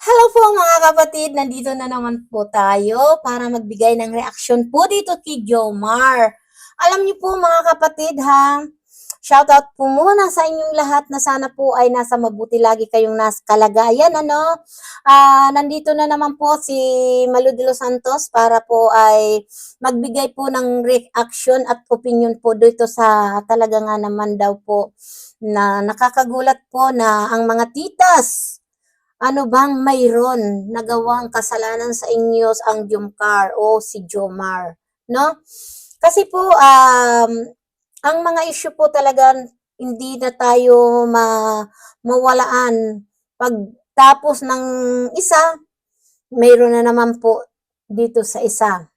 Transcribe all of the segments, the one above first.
Hello po mga kapatid, nandito na naman po tayo para magbigay ng reaksyon po dito kay Jomar. Alam niyo po mga kapatid ha, shoutout po muna sa inyong lahat na sana po ay nasa mabuti lagi kayong nas kalagayan ano. Ah, nandito na naman po si Malu de los Santos para po ay magbigay po ng reaction at opinion po dito sa talaga nga naman daw po na nakakagulat po na ang mga titas ano bang mayroon nagawang kasalanan sa inyo ang Jomcar o si Jomar, no? Kasi po, um, ang mga issue po talaga hindi na tayo ma mawalaan. Pagtapos ng isa, mayroon na naman po dito sa isa.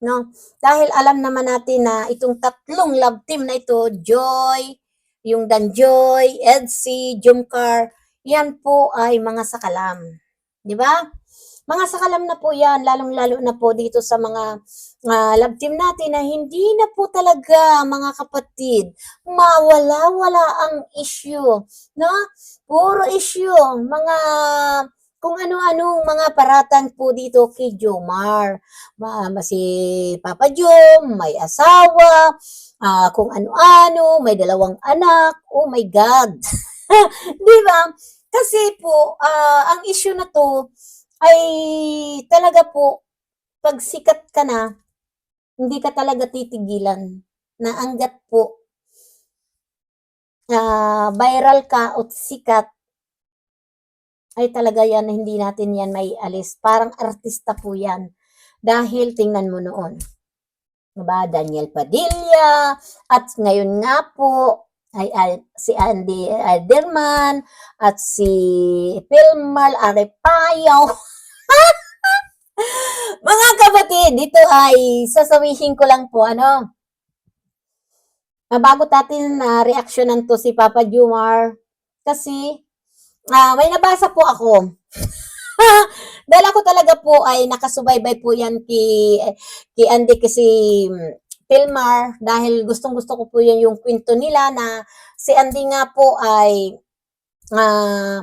No? Dahil alam naman natin na itong tatlong love team na ito, Joy, yung Danjoy, Edsy, Jomcar, yan po ay mga sakalam. Di ba? Mga sakalam na po yan, lalong-lalo na po dito sa mga uh, love team natin na hindi na po talaga mga kapatid, mawala-wala ang issue. No? Puro issue. Mga kung ano-anong mga paratang po dito kay Jomar. Ma, si Papa Jom, may asawa, ah, kung ano-ano, may dalawang anak. Oh my God. Di ba? Kasi po, ah, ang issue na to ay talaga po, pag sikat ka na, hindi ka talaga titigilan na anggat po ah, viral ka o sikat, ay talaga yan, hindi natin yan may alis. Parang artista po yan. Dahil tingnan mo noon. Diba? Daniel Padilla, at ngayon nga po, ay, ay si Andy Alderman, at si Pilmar Arepayo. Mga kapatid, dito ay sasabihin ko lang po, ano, Ah, bago natin na reaksyonan to si Papa Jumar, kasi ah, may nabasa po ako. Dahil ako talaga po ay nakasubaybay po yan kay, kay Andy kasi Pilmar dahil gustong gusto ko po yan yung kwento nila na si Andy nga po ay ah,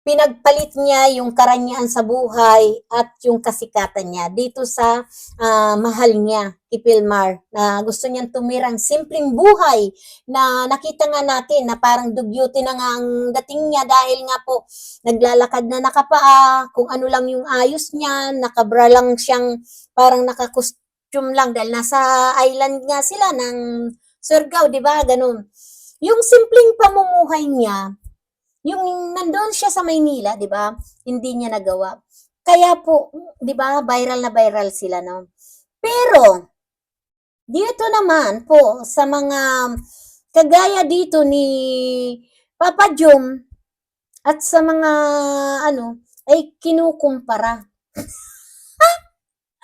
pinagpalit niya yung karangyaan sa buhay at yung kasikatan niya dito sa ah, mahal niya, Ipilmar, na gusto niyang tumirang simpleng buhay na nakita nga natin na parang dugyuti na nga ang dating niya dahil nga po naglalakad na nakapaa, kung ano lang yung ayos niya, nakabra lang siyang parang nakakostume lang dahil nasa island nga sila ng Surigao, di ba? Ganun. Yung simpleng pamumuhay niya, yung nandoon siya sa Maynila, 'di ba? Hindi niya nagawa. Kaya po, 'di ba, viral na viral sila, no? Pero dito naman po sa mga kagaya dito ni Papa Jom at sa mga ano ay kinukumpara.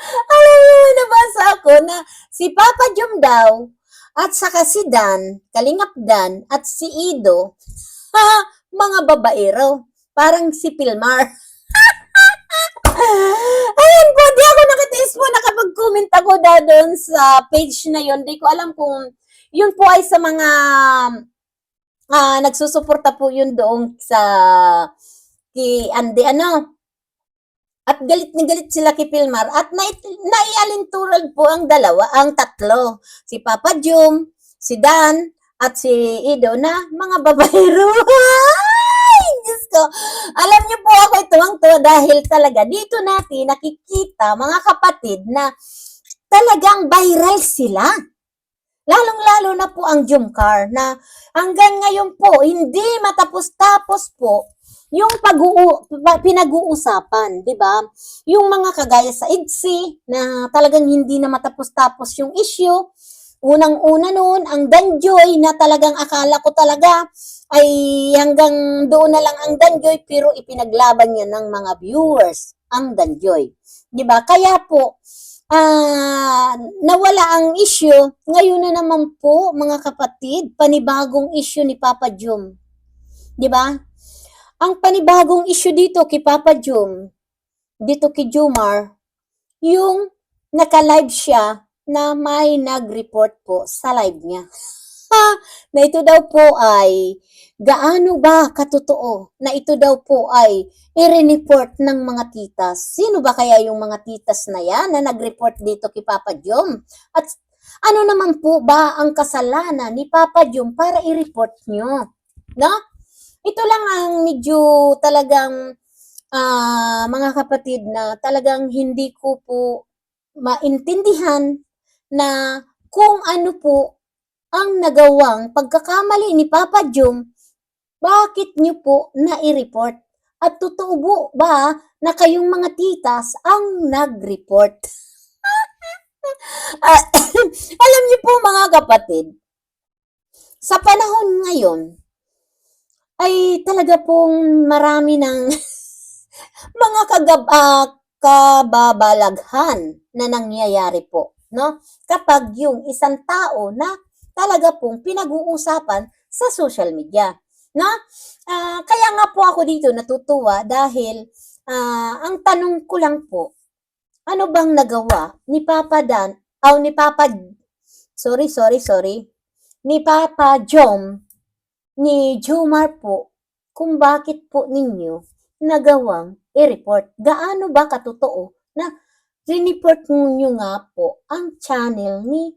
Alam mo, nabasa ako na si Papa Jom daw at saka si Dan, Kalingap Dan at si Ido, ha, mga babaero. Parang si Pilmar. Ayan po, di ako nakatiis po nakapag-comment ako da doon sa page na yon. Di ko alam kung yun po ay sa mga ah, nagsusuporta po yun doon sa kay Andy ano. At galit na galit sila kay Pilmar at na, naialintural po ang dalawa, ang tatlo. Si Papa Jum, si Dan, at si Ido na mga babaero. Ay, Diyos ko. Alam niyo po ako tuwang to dahil talaga dito natin nakikita mga kapatid na talagang viral sila. Lalong-lalo na po ang Jumcar na hanggang ngayon po hindi matapos-tapos po yung pag pinag-uusapan, 'di ba? Yung mga kagaya sa IDSI na talagang hindi na matapos-tapos yung issue. Unang-una noon, ang Danjoy na talagang akala ko talaga ay hanggang doon na lang ang Danjoy pero ipinaglaban niya ng mga viewers ang Danjoy. 'Di ba? Kaya po ah nawala ang issue. Ngayon na naman po, mga kapatid, panibagong issue ni Papa Jum. 'Di ba? Ang panibagong issue dito kay Papa Jum, dito kay Jumar, yung naka-live siya na may nag-report po sa live niya. Ha, na ito daw po ay gaano ba katotoo na ito daw po ay i-report ng mga titas? Sino ba kaya yung mga titas na yan na nag-report dito kay Papa Jom? At ano naman po ba ang kasalanan ni Papa Jom para i-report nyo? No? Ito lang ang medyo talagang ah, mga kapatid na talagang hindi ko po maintindihan na kung ano po ang nagawang pagkakamali ni Papa Jom, bakit niyo po na-report? At totoo po ba na kayong mga titas ang nag-report? Ah, alam niyo po mga kapatid, sa panahon ngayon, ay talaga pong marami ng mga kagab ah, kababalaghan na nangyayari po, no? Kapag yung isang tao na talaga pong pinag-uusapan sa social media, no? Ah, kaya nga po ako dito natutuwa dahil ah, ang tanong ko lang po, ano bang nagawa ni Papa Dan, o ni Papa, sorry, sorry, sorry, ni Papa Jom, ni Jomar po, kung bakit po ninyo nagawang i-report. Gaano ba katotoo na rineport nyo nga po ang channel ni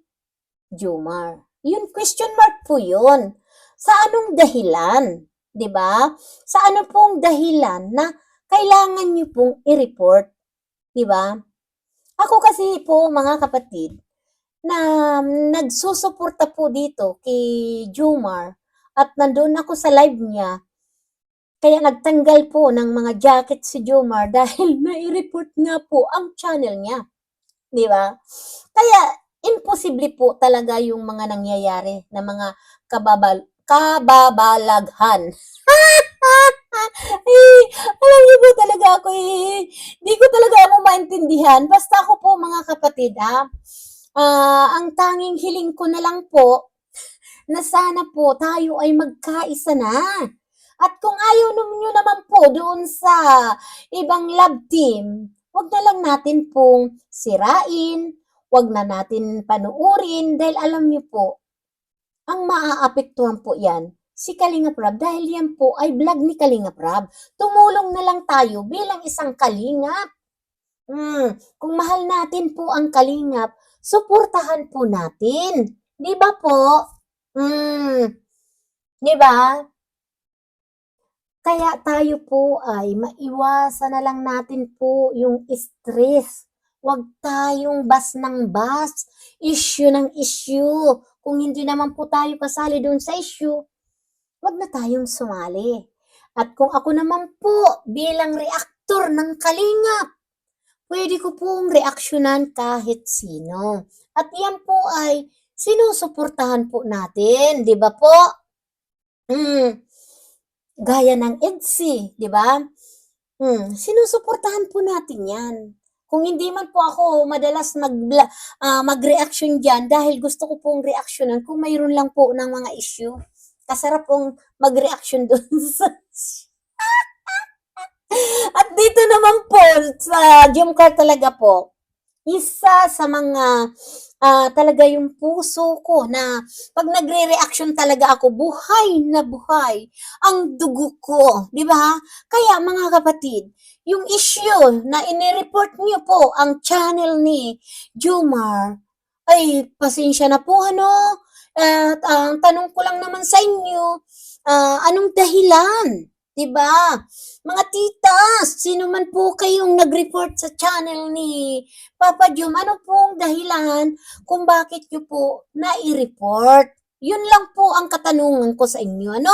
Jomar? Yun, question mark po yun. Sa anong dahilan? 'Di ba? Sa ano pong dahilan na kailangan nyo pong i-report? 'Di ba? Ako kasi po, mga kapatid, na nagsusuporta po dito kay Jomar at nandun ako sa live niya, kaya nagtanggal po ng mga jacket si Jomar dahil nai-report nga po ang channel niya. Di ba? Kaya, imposible po talaga yung mga nangyayari na mga kababal kababalaghan. eh, alam niyo po talaga ako eh, di ko talaga ako maintindihan. Basta ako po mga kapatid ha, ah, ang tanging hiling ko na lang po, na sana po tayo ay magkaisa na. At kung ayaw nyo naman po doon sa ibang love team, wag na lang natin pong sirain, wag na natin panuurin dahil alam niyo po, ang maaapektuhan po yan si Kalinga Prab dahil yan po ay vlog ni Kalinga Prab. Tumulong na lang tayo bilang isang kalingap. Hmm, kung mahal natin po ang kalingap, suportahan po natin. Di ba po? Hmm, di ba? Kaya tayo po ay maiwasan na lang natin po yung stress. Huwag tayong bas ng bas, issue ng issue. Kung hindi naman po tayo kasali doon sa issue, wag na tayong sumali. At kung ako naman po bilang reaktor ng kalingap, pwede ko pong reaksyonan kahit sino. At yan po ay sinusuportahan po natin, di ba po? Hmm, gaya ng EDSI, di ba? Hmm, sinusuportahan po natin yan. Kung hindi man po ako madalas mag, ah, mag-reaction dyan dahil gusto ko pong reaksyonan kung mayroon lang po ng mga issue. Kasarap pong mag-reaction doon sa... At dito naman po, sa Jumcar talaga po, isa sa mga ah, talaga yung puso ko na pag nagre-reaction talaga ako, buhay na buhay ang dugo ko. Di ba? Kaya mga kapatid, yung issue na inireport niyo po ang channel ni Jumar, ay pasensya na po ano. At ang tanong ko lang naman sa inyo, ah, anong dahilan? 'Di ba? Mga titas, sino man po kayong nag-report sa channel ni Papa Jum, ano pong dahilan kung bakit nyo po nai-report? Yun lang po ang katanungan ko sa inyo, ano?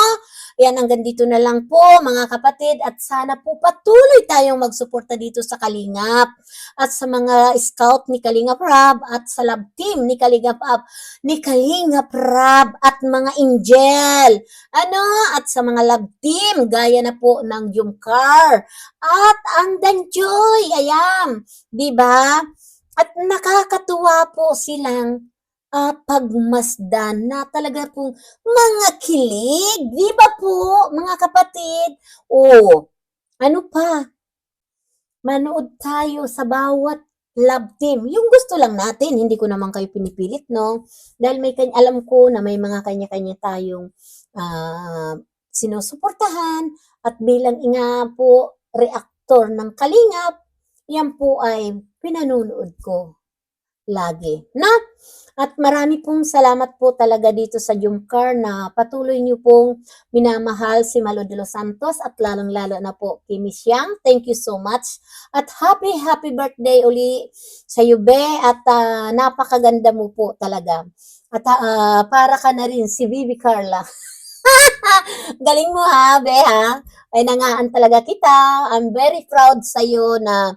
Yan, hanggang dito na lang po, mga kapatid, at sana po patuloy tayong magsuporta dito sa Kalingap at sa mga scout ni Kalingap Rab at sa lab team ni Kalingap Rab, ni Kalingap Rab at mga angel, ano? At sa mga lab team, gaya na po ng Jumcar at ang Danjoy, ayan, di ba? At nakakatuwa po silang ah, pagmasdan na talaga pong mga kilig. Di ba po, mga kapatid? O, ano pa? Manood tayo sa bawat love team. Yung gusto lang natin, hindi ko naman kayo pinipilit, no? Dahil may kanya, alam ko na may mga kanya-kanya tayong ah, sinusuportahan at bilang nga po reaktor ng Kalingap, yan po ay pinanunood ko lagi. Na? At marami pong salamat po talaga dito sa Jumcar na patuloy niyo pong minamahal si Malo de los Santos at lalong-lalo na po kay Miss Yang. Thank you so much. At happy, happy birthday uli sa iyo, Be. At ah, napakaganda mo po talaga. At ah, para ka na rin si Bibi Carla. Galing mo ha, Be ha. Ay nangaan talaga kita. I'm very proud sa iyo na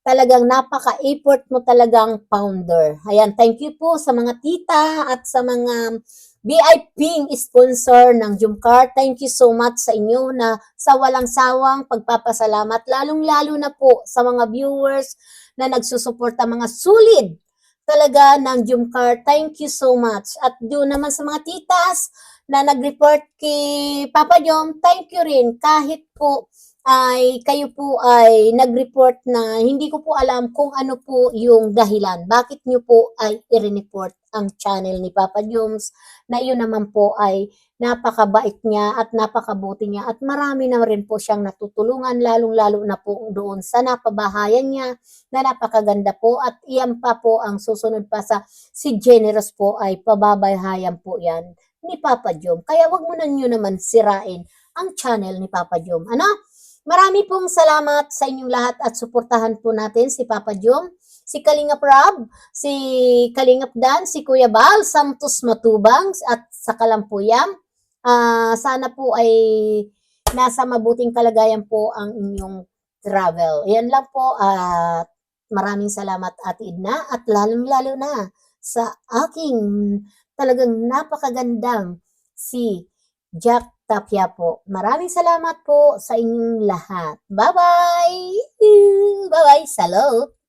talagang napaka-effort mo talagang founder. Ayan, thank you po sa mga tita at sa mga VIP sponsor ng Jumcar. Thank you so much sa inyo na sa walang sawang pagpapasalamat, lalong-lalo na po sa mga viewers na nagsusuporta mga sulid talaga ng Jumcar. Thank you so much. At doon naman sa mga titas na nag-report kay Papa Jom, thank you rin kahit po ay kayo po ay nag-report na hindi ko po alam kung ano po yung dahilan. Bakit nyo po ay i-report ang channel ni Papa Joms na iyon naman po ay napakabait niya at napakabuti niya at marami na rin po siyang natutulungan lalong-lalo na po doon sa napabahayan niya na napakaganda po at iyan pa po ang susunod pa sa si Generous po ay pababahayan po yan ni Papa Jom. Kaya wag mo na nyo naman sirain ang channel ni Papa Jom. Ano? Marami pong salamat sa inyong lahat at suportahan po natin si Papa Jom, si Kalingap Rab, si Kalingap Dan, si Kuya Bal, Santos Matubang at sa Kalampuyam. Ah, sana po ay nasa mabuting kalagayan po ang inyong travel. Yan lang po at maraming salamat Ate Edna at lalong-lalo na sa aking talagang napakagandang si Jack Tapia po. Maraming salamat po sa inyong lahat. Bye-bye! Bye-bye! Salute!